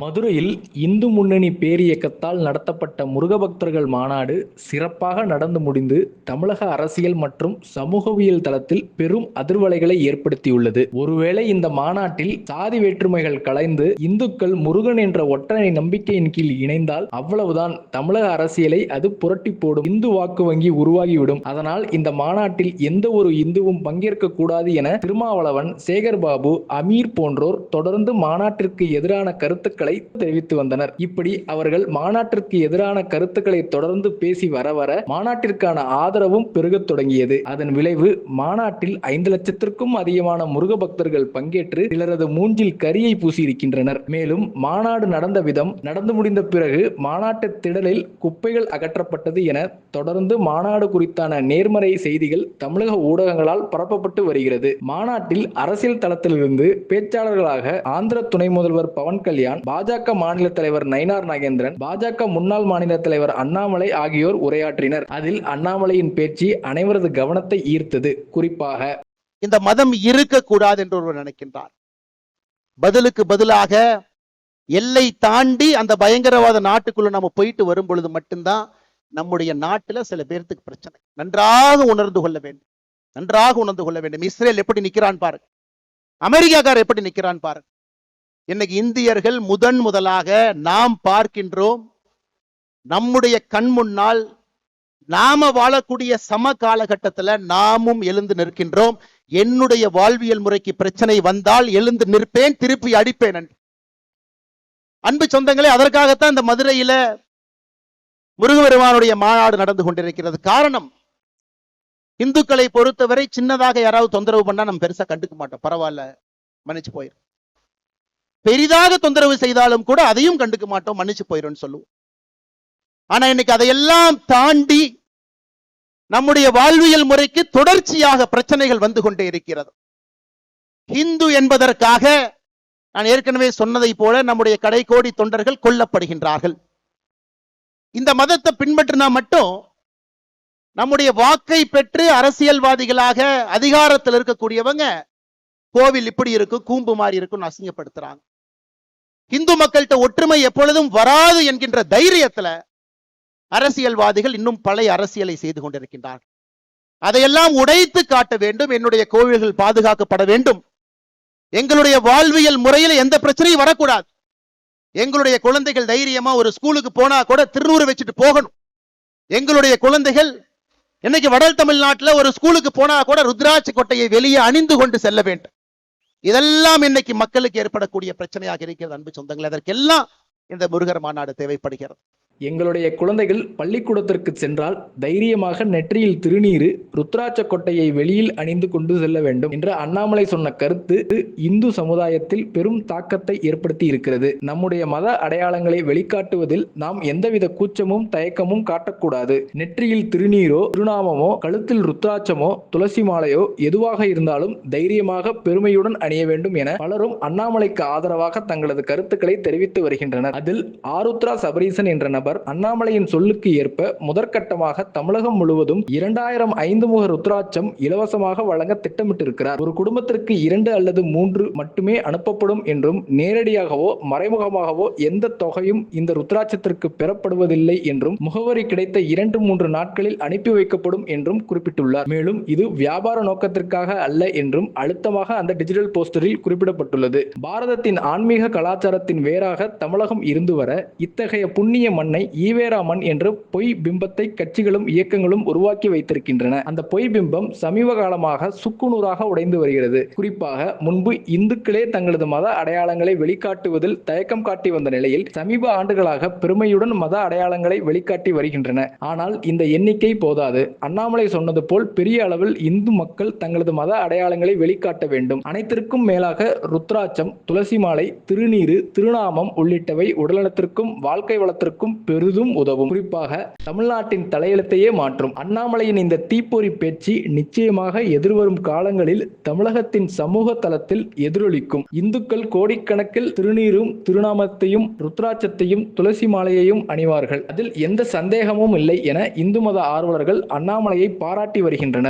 மதுரையில் இந்து முன்னணி பேரியக்கத்தால் நடத்தப்பட்ட முருகபக்தர்கள் மாநாடு சிறப்பாக நடந்து முடிந்து தமிழக அரசியல் மற்றும் சமூகவியல் தளத்தில் பெரும் அதிர்வலைகளை ஏற்படுத்தியுள்ளது. ஒருவேளை இந்த மாநாட்டில் சாதி வேற்றுமைகள் கலைந்து இந்துக்கள் முருகன் என்ற ஒற்றனை நம்பிக்கையின் கீழ் இணைந்தால் அவ்வளவுதான் தமிழக அரசியலை அது புரட்டி போடும் இந்து வாக்கு வங்கி உருவாகிவிடும். அதனால் இந்த மாநாட்டில் எந்த ஒரு இந்துவும் பங்கேற்க கூடாது என திருமாவளவன் சேகர்பாபு அமீர் போன்றோர் தொடர்ந்து மாநாட்டிற்கு எதிரான கருத்துக்கள் தெரிவித்து வந்தனர். இப்படி அவர்கள் மாநாட்டிற்கு எதிரான கருத்துக்களை தொடர்ந்து பேசி வர வர மாநாட்டிற்கான ஆதரவும் பெருகத் தொடங்கியது. அதன் விளைவு மாநாட்டில் ஐந்து லட்சத்திற்கும் அதிகமான முருக பக்தர்கள் பங்கேற்று சிலரது மூஞ்சில் கரியை பூசியிருக்கின்றனர். மேலும் மாநாடு நடந்த விதம் நடந்து முடிந்த பிறகு மாநாட்டு திடலில் குப்பைகள் அகற்றப்பட்டது என தொடர்ந்து மாநாடு குறித்தான நேர்மறை செய்திகள் தமிழக ஊடகங்களால் பரப்பப்பட்டு வருகிறது. மாநாட்டில் அரசியல் தளத்திலிருந்து பேச்சாளர்களாக ஆந்திர துணை முதல்வர் பவன் கல்யாண் பாஜக மாநில தலைவர் நயினார் நாகேந்திரன் பாஜக முன்னாள் மாநில தலைவர் அண்ணாமலை ஆகியோர் உரையாற்றினர். அதில் அண்ணாமலையின் பேச்சு அனைவரது கவனத்தை ஈர்த்தது. குறிப்பாக இந்த மதம் இருக்கக்கூடாது என்று ஒருவர் நினைக்கின்றார். பதிலுக்கு பதிலாக எல்லை தாண்டி அந்த பயங்கரவாத நாட்டுக்குள்ள நம்ம போயிட்டு வரும் பொழுது மட்டும்தான் நம்முடைய நாட்டுல சில பேர்த்துக்கு பிரச்சனை. நன்றாக உணர்ந்து கொள்ள வேண்டும். நன்றாக உணர்ந்து கொள்ள வேண்டும். இஸ்ரேல் எப்படி நிக்கிறான் பாரு அமெரிக்காக்கார் எப்படி நிக்கிறான் பாரு இன்னைக்கு இந்தியர்கள் முதன் முதலாக நாம் பார்க்கின்றோம். நம்முடைய கண் முன்னால் நாம வாழக்கூடிய சம காலகட்டத்துல நாமும் எழுந்து நிற்கின்றோம். என்னுடைய வாழ்வியல் முறைக்கு பிரச்சனை வந்தால் எழுந்து நிற்பேன் திருப்பி அடிப்பேன் என்று அன்பு சொந்தங்களே அதற்காகத்தான் இந்த மதுரையில முருகபெருமானுடைய மாநாடு நடந்து கொண்டிருக்கிறது. காரணம் இந்துக்களை பொறுத்தவரை சின்னதாக யாராவது தொந்தரவு பண்ணா நம்ம பெருசா கண்டுக்க மாட்டோம். பரவாயில்ல மன்னிச்சு போயிரும் பெரிதாக தொந்தரவு செய்தாலும் கூட அதையும் கண்டுக்க மாட்டோம் மன்னிச்சு போயிரும் சொல்லுவோம். ஆனா இன்னைக்கு அதையெல்லாம் தாண்டி நம்முடைய வாழ்வியல் முறைக்கு தொடர்ச்சியாக பிரச்சனைகள் வந்து கொண்டே இருக்கிறது. ஹிந்து என்பதற்காக நான் ஏற்கனவே சொன்னதை போல நம்முடைய கடைக்கோடி தொண்டர்கள் கொல்லப்படுகின்றார்கள். இந்த மதத்தை பின்பற்றினா மட்டும் நம்முடைய வாக்கை பெற்று அரசியல்வாதிகளாக அதிகாரத்தில் இருக்கக்கூடியவங்க கோவில் இப்படி இருக்கும் கூம்பு மாதிரி இருக்கும்னு அசிங்கப்படுத்துறாங்க. இந்து மக்கள்கிட்ட ஒற்றுமை எப்பொழுதும் வராது என்கின்ற தைரியத்துல அரசியல்வாதிகள் இன்னும் பழைய அரசியலை செய்து கொண்டிருக்கின்றார்கள். அதையெல்லாம் உடைத்து காட்ட வேண்டும் என்னுடைய கோவில்கள் பாதுகாக்கப்பட வேண்டும். எங்களுடைய வாழ்வியல் முறையில எந்த பிரச்சனையும் வரக்கூடாது. எங்களுடைய குழந்தைகள் தைரியமா ஒரு ஸ்கூலுக்கு போனா கூட திருநூறு வச்சுட்டு போகணும். எங்களுடைய குழந்தைகள் இன்னைக்கு வடல் தமிழ்நாட்டுல ஒரு ஸ்கூலுக்கு போனா கூட ருத்ராட்சி கொட்டையை வெளியே அணிந்து கொண்டு செல்ல வேண்டும். இதெல்லாம் இன்னைக்கு மக்களுக்கு ஏற்படக்கூடிய பிரச்சனையாக இருக்கிறது அன்பு சொந்தங்கள். அதற்கெல்லாம் இந்த முருகர் மாநாடு தேவைப்படுகிறது. எங்களுடைய குழந்தைகள் பள்ளிக்கூடத்திற்கு சென்றால் தைரியமாக நெற்றியில் திருநீரு ருத்ராட்ச கொட்டையை வெளியில் அணிந்து கொண்டு செல்ல வேண்டும் என்ற அண்ணாமலை சொன்ன கருத்து இந்து சமுதாயத்தில் பெரும் தாக்கத்தை ஏற்படுத்தி இருக்கிறது நம்முடைய மத அடையாளங்களை வெளிக்காட்டுவதில் நாம் எந்தவித கூச்சமும் தயக்கமும் காட்டக்கூடாது. நெற்றியில் திருநீரோ திருநாமமோ கழுத்தில் ருத்ராட்சமோ துளசி மாலையோ எதுவாக இருந்தாலும் தைரியமாக பெருமையுடன் அணிய வேண்டும் என பலரும் அண்ணாமலைக்கு ஆதரவாக தங்களது கருத்துக்களை தெரிவித்து வருகின்றனர். அதில் ஆருத்ரா சபரீசன் என்ற நபர் அண்ணாமலையின் சொல்லுக்கு ஏற்ப முதற்கட்டமாக தமிழகம் முழுவதும் இரண்டாயிரம் ஐந்து முக ருத்ராட்சம் இலவசமாக வழங்க திட்டமிட்டிருக்கிறார். ஒரு குடும்பத்திற்கு இரண்டு அல்லது மூன்று மட்டுமே அனுப்பப்படும் என்றும் நேரடியாகவோ மறைமுகமாகவோ எந்த தொகையும் இந்த ருத்ராட்சத்திற்கு பெறப்படுவதில்லை என்றும் முகவரி கிடைத்த இரண்டு மூன்று நாட்களில் அனுப்பி வைக்கப்படும் என்றும் குறிப்பிட்டுள்ளார். மேலும் இது வியாபார நோக்கத்திற்காக அல்ல என்றும் அழுத்தமாக அந்த டிஜிட்டல் போஸ்டரில் குறிப்பிடப்பட்டுள்ளது. பாரதத்தின் ஆன்மீக கலாச்சாரத்தின் வேறாக தமிழகம் இருந்து வர இத்தகைய புண்ணிய மண்ணை ஈவேரா ஈவேராமன் என்று பொய் பிம்பத்தை கட்சிகளும் இயக்கங்களும் உருவாக்கி வைத்திருக்கின்றன. அந்த பொய் பிம்பம் சமீப காலமாக சுக்குநூறாக உடைந்து வருகிறது. குறிப்பாக முன்பு இந்துக்களே தங்களது மத அடையாளங்களை வெளிக்காட்டுவதில் தயக்கம் காட்டி வந்த நிலையில் சமீப ஆண்டுகளாக பெருமையுடன் மத அடையாளங்களை வெளிக்காட்டி வருகின்றன. ஆனால் இந்த எண்ணிக்கை போதாது. அண்ணாமலை சொன்னது போல் பெரிய அளவில் இந்து மக்கள் தங்களது மத அடையாளங்களை வெளிக்காட்ட வேண்டும். அனைத்திற்கும் மேலாக ருத்ராட்சம் துளசி மாலை திருநீரு திருநாமம் உள்ளிட்டவை உடல்நலத்திற்கும் வாழ்க்கை வளத்திற்கும் பெரிதும் உதவும். குறிப்பாக தமிழ்நாட்டின் தலையெழுத்தையே மாற்றும். அண்ணாமலையின் இந்த தீப்பொறி பேச்சு நிச்சயமாக எதிர்வரும் காலங்களில் தமிழகத்தின் சமூக தளத்தில் எதிரொலிக்கும். இந்துக்கள் கோடிக்கணக்கில் திருநீரும் திருநாமத்தையும் ருத்ராட்சத்தையும் துளசி மாலையையும் அணிவார்கள். அதில் எந்த சந்தேகமும் இல்லை என இந்து மத ஆர்வலர்கள் அண்ணாமலையை பாராட்டி வருகின்றனர்.